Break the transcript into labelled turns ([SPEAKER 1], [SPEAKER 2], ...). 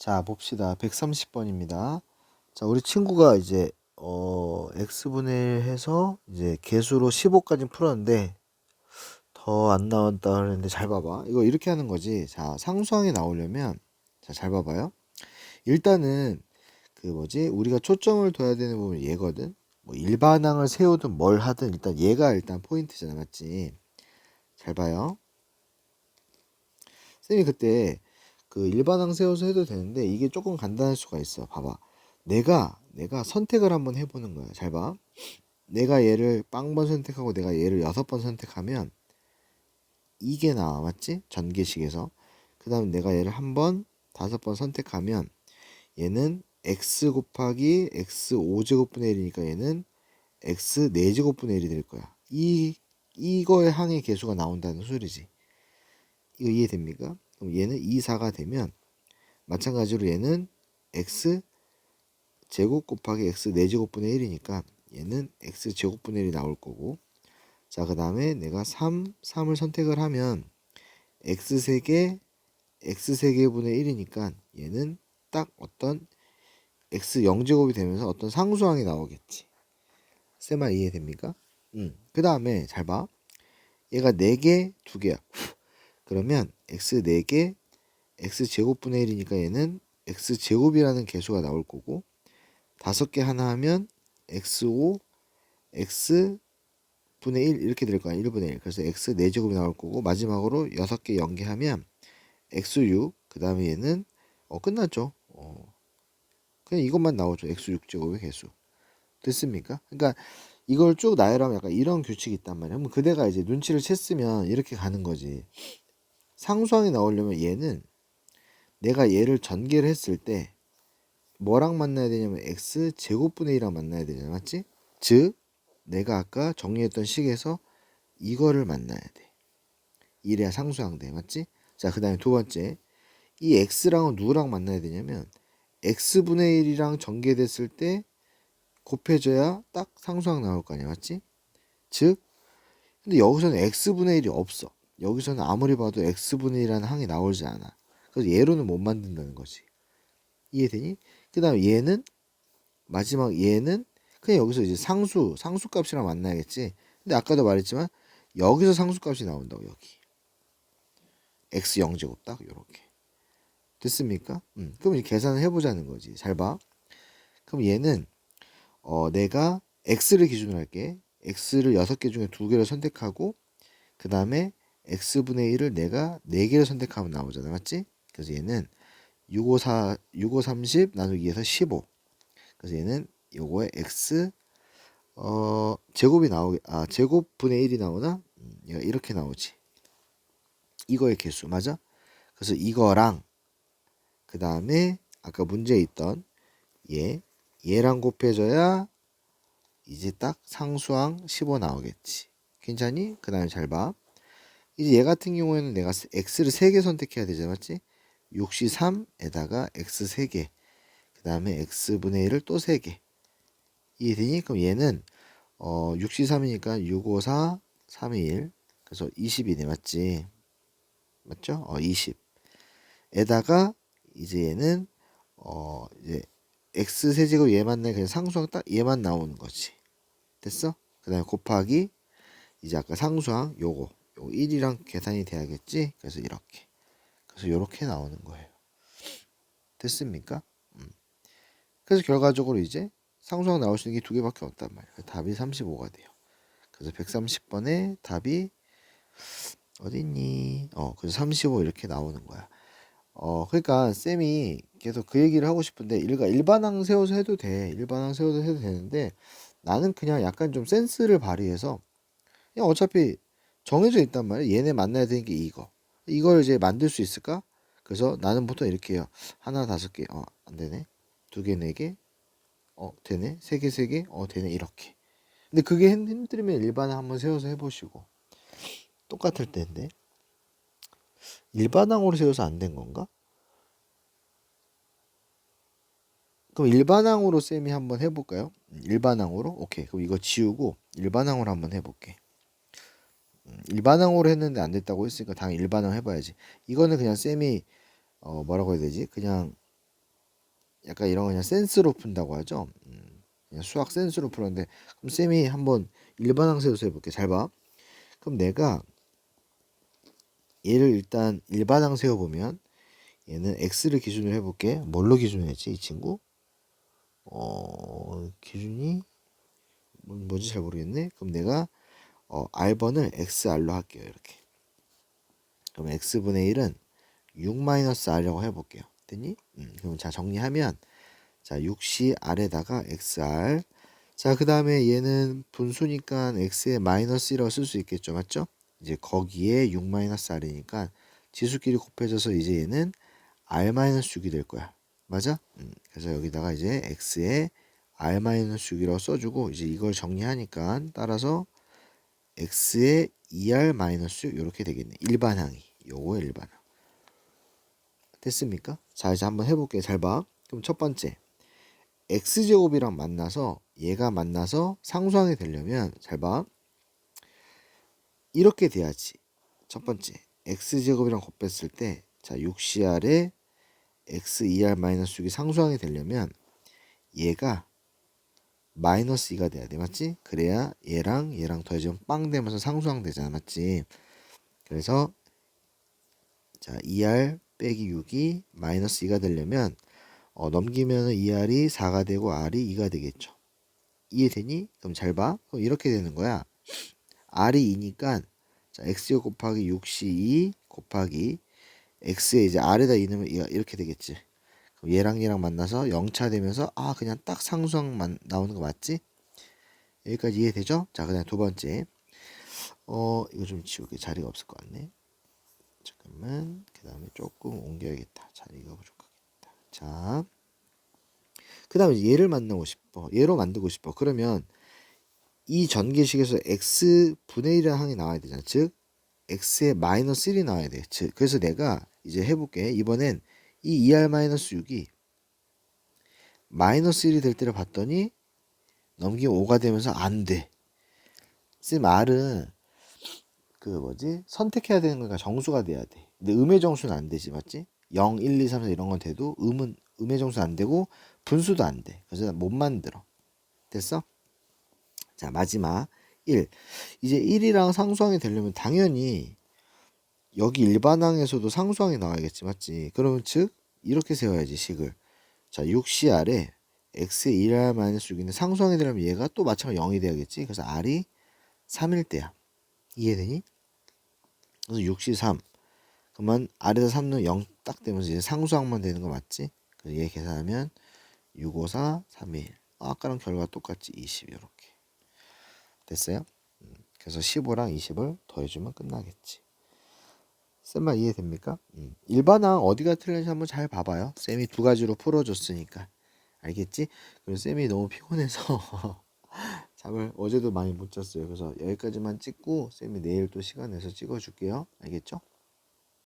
[SPEAKER 1] 자, 봅시다. 130번입니다. 자, 우리 친구가 이제 어 x분의 1 해서 이제 개수로 15까지 풀었는데 더 안 나왔다 그랬는데 잘 봐봐. 이거 이렇게 하는 거지. 자, 상수항이 나오려면 자, 잘 봐봐요. 일단은 그 뭐지? 우리가 초점을 둬야 되는 부분이 얘거든. 뭐 일반항을 세우든 뭘 하든 일단 얘가 일단 포인트잖아. 맞지? 잘 봐요. 쌤이 그때 그 일반항 세워서 해도 되는데 이게 조금 간단할 수가 있어. 봐봐. 내가 내가 선택을 한번 해보는 거야. 잘 봐. 내가 얘를 빵번 선택하고 내가 얘를 여섯 번 선택하면 이게 나와 맞지? 전개식에서 그 다음에 내가 얘를 한 번 다섯 번 선택하면 얘는 x 곱하기 x 5제곱분의 1이니까 얘는 x 4제곱분의 1이 될 거야. 이 이거의 항의 개수가 나온다는 소리지. 이거 이해됩니까? 그럼 얘는 2, 4가 되면 마찬가지로 얘는 x 제곱 곱하기 x 4제곱분의 1이니까 얘는 x 제곱분의 1이 나올 거고 자 그 다음에 내가 3, 3을 선택을 하면 x 3개 x 3개분의 1이니까 얘는 딱 어떤 x 0제곱이 되면서 어떤 상수항이 나오겠지 쌤말 이해됩니까? 음. 그 다음에 잘 봐. 얘가 4개, 2개야. 그러면 x 4개, x 제곱분의 1이니까 얘는 x 제곱이라는 개수가 나올 거고 5개 하나 하면 x5, x 분의 1 이렇게 될 거야. 1분의 1. 그래서 x 4제곱이 나올 거고 마지막으로 6개 연계하면 x6 그 다음에 얘는 어 끝났죠. 어. 그냥 이것만 나오죠. x6제곱의 개수. 됐습니까? 그러니까 이걸 쭉 나열하면 약간 이런 규칙이 있단 말이야. 그럼 그대가 이제 눈치를 챘으면 이렇게 가는 거지. 상수항이 나오려면 얘는 내가 얘를 전개를 했을 때 뭐랑 만나야 되냐면 x 제곱분의 1이랑 만나야 되잖아. 맞지? 즉 내가 아까 정리했던 식에서 이거를 만나야 돼. 이래야 상수항 돼. 맞지? 자, 그 다음에 두 번째. 이 x랑은 누구랑 만나야 되냐면 x분의 1이랑 전개됐을 때 곱해져야 딱 상수항 나올 거 아니야. 맞지? 즉 근데 여기서는 x분의 1이 없어. 여기서는 아무리 봐도 x분의 1이라는 항이 나오지 않아. 그래서 얘로는 못 만든다는 거지. 이해되니? 그 다음에 얘는 마지막 얘는 그냥 여기서 이제 상수 상수값이랑 만나야겠지. 근데 아까도 말했지만 여기서 상수값이 나온다고 여기. x 0제곱 딱 요렇게. 됐습니까? 음, 그럼 이제 계산을 해보자는 거지. 잘 봐. 그럼 얘는 어, 내가 x를 기준으로 할게. x를 6개 중에 2개를 선택하고 그 다음에 x분의 1을 내가 4개를 선택하면 나오잖아. 맞지? 그래서 얘는 654, 6530 나누기 2에서 15. 그래서 얘는 요거에 x 어 제곱이 나오게 아 제곱분의 1이 나오나? 음, 얘가 이렇게 나오지. 이거의 개수 맞아? 그래서 이거랑 그 다음에 아까 문제에 있던 얘 얘랑 곱해져야 이제 딱 상수항 15 나오겠지. 괜찮니? 그 다음에 잘 봐. 이제 얘 같은 경우에는 내가 x를 3개 선택해야 되잖아. 맞지? 63에다가 x 3개. 그 다음에 x분의 1을 또 3개. 이해되니? 그럼 얘는 어 63이니까 654, 321. 그래서 20이네. 맞지? 맞죠? 어 20. 에다가 이제 얘는 어 이제 x 세제곱 얘만 내 그냥 상수항 딱 얘만 나오는 거지. 됐어? 그 다음에 곱하기 이제 아까 상수항 요거 요 1이랑 계산이 돼야겠지? 그래서 이렇게 그래서 이렇게 나오는 거예요. 됐습니까? 음. 그래서 결과적으로 이제 상수항 나올 수 있는 게 두 개밖에 없단 말이에요. 답이 35가 돼요. 그래서 130번에 답이 어딨니? 어, 그래서 35 이렇게 나오는 거야. 어, 그러니까 쌤이 계속 그 얘기를 하고 싶은데 일가 일반항 세워서 해도 돼. 일반항 세워서 해도 되는데 나는 그냥 약간 좀 센스를 발휘해서 그냥 어차피 정해져 있단 말이야. 얘네 만나야 되는 게 이거. 이걸 이제 만들 수 있을까? 그래서 나는 보통 이렇게 해요. 하나 다섯 개. 어, 안 되네. 두 개, 네 개. 어, 되네. 세 개, 세 개. 어, 되네. 이렇게. 근데 그게 힘- 힘들면 일반항 한번 세워서 해보시고. 똑같을 텐데. 일반항으로 세워서 안 된 건가? 그럼 일반항으로 쌤이 한번 해볼까요? 음, 일반항으로? 오케이. 그럼 이거 지우고 일반항으로 한번 해볼게. 음, 일반항으로 했는데 안 됐다고 했으니까 당연히 일반항 해봐야지. 이거는 그냥 쌤이 어 뭐라고 해야 되지? 그냥 약간 이런 거 그냥 센스로 푼다고 하죠. 음, 그냥 수학 센스로 풀었는데 그럼 쌤이 한번 일반항 세워서 해볼게. 잘 봐. 그럼 내가 얘를 일단 일반항 세워보면 얘는 x를 기준으로 해볼게. 뭘로 기준했지 이 친구? 어 기준이 뭐- 뭐지 잘 모르겠네. 그럼 내가 어, r번을 xr로 할게요. 이렇게. 그럼 x분의 1은 6-r이라고 해볼게요. 됐니? 음, 그럼 자 정리하면 자 6c r에다가 xr 자 그 다음에 얘는 분수니까 x에 마이너스 1라고 쓸 수 있겠죠. 맞죠? 이제 거기에 6-r이니까 지수끼리 곱해져서 이제 얘는 r-6이 될 거야. 맞아? 음, 그래서 여기다가 이제 x에 r-6이라고 써주고 이제 이걸 정리하니까 따라서 x에 2r-6 이렇게 되겠네. 일반항이. 요거 일반항. 됐습니까? 자 이제 한번 해볼게요. 잘 봐. 그럼 첫 번째 x제곱이랑 만나서 얘가 만나서 상수항이 되려면 잘 봐. 이렇게 돼야지. 첫 번째 x제곱이랑 곱했을 때 자 6cr에 x 2r 마이너스 6이 상수항이 되려면 얘가 마이너스 2가 돼야 돼 맞지? 그래야 얘랑 얘랑 더해지면 빵 되면서 상수항 되잖아 맞지? 그래서 자 2r 빼기 6이 마이너스 2가 되려면 어, 넘기면 2r이 4가 되고 r이 2가 되겠죠. 이해되니? 그럼 잘 봐. 그럼 이렇게 되는 거야. r이 2니까 자 x 곱하기 6c2 곱하기 x에 이제 r에다 2 넣으면 이렇게 되겠지. 얘랑 얘랑 만나서 0차 되면서 아 그냥 딱 상수항만 나오는 거 맞지? 여기까지 이해되죠? 자 그다음 두 번째 어 이거 좀 지우개 자리가 없을 것 같네. 잠깐만 그 다음에 조금 옮겨야겠다. 자리가 부족하겠다. 자그 다음에 얘를 만나고 싶어. 얘로 만들고 싶어. 그러면 이 전개식에서 x 분의 1이라는 항이 나와야 되잖아. 즉 x에 마이너스 1이 나와야 돼. 즉 그래서 내가 이제 해볼게. 이번엔 이 2r 마이너스 6이 마이너스 1이 될 때를 봤더니 넘기면 5가 되면서 안 돼. 쌤 r은 그 뭐지 선택해야 되는 거니까 정수가 돼야 돼. 근데 음의 정수는 안 되지 맞지? 0, 1, 2, 3, 4 이런 건 돼도 음은 음의 정수 안 되고 분수도 안 돼. 그래서 못 만들어. 됐어? 자 마지막 1. 이제 1이랑 상수항이 되려면 당연히 여기 일반항에서도 상수항이 나와야겠지 맞지? 그러면 즉 이렇게 세워야지 식을. 자 6CR에 x의 1r 마이너스 6인데 상수항이 되려면 얘가 또 마찬가지 0이 돼야겠지? 그래서 r이 3일 때야. 이해되니? 그래서 63. 그러면 아래다 3 넣으면 0딱 되면서 이제 상수항만 되는 거 맞지? 그래서 얘 계산하면 654, 321. 아까랑 결과 똑같지? 20 이렇게. 됐어요? 음, 그래서 15랑 20을 더해주면 끝나겠지. 쌤말 이해됩니까? 음. 일반항 어디가 틀린지 한번 잘 봐봐요. 쌤이 두 가지로 풀어줬으니까. 알겠지? 그리고 쌤이 너무 피곤해서 잠을 어제도 많이 못 잤어요. 그래서 여기까지만 찍고 쌤이 내일 또 시간 내서 찍어줄게요. 알겠죠?